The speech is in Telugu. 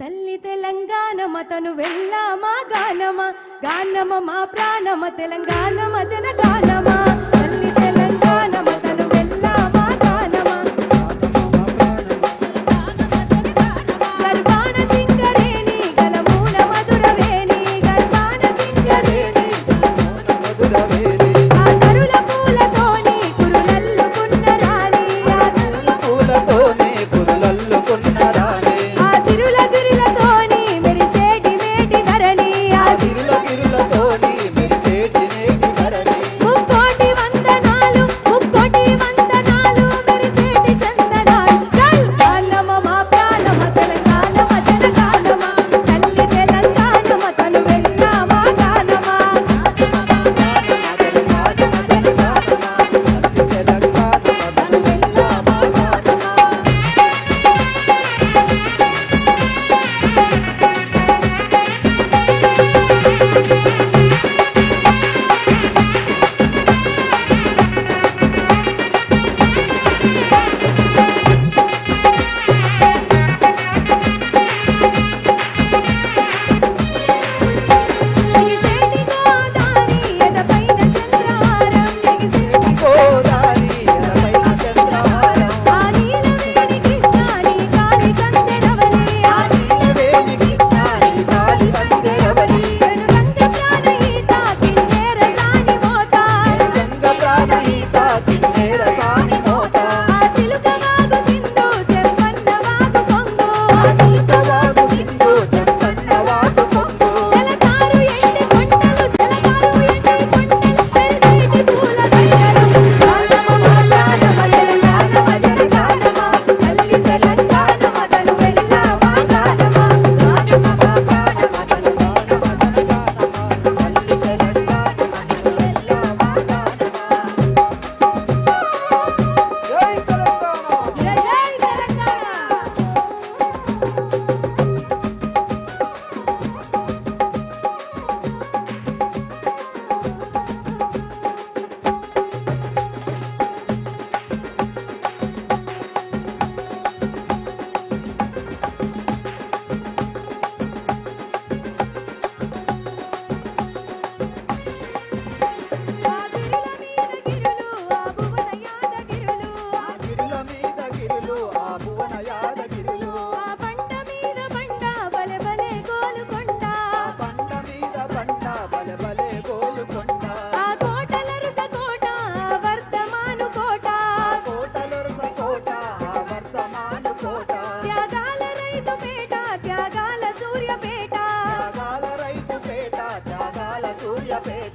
తల్లి తెలంగాణమ తను వెళ్ళామా గానమా? గానమ మా ప్రాణమ? తెలంగాణమ జనగానమా? Love it.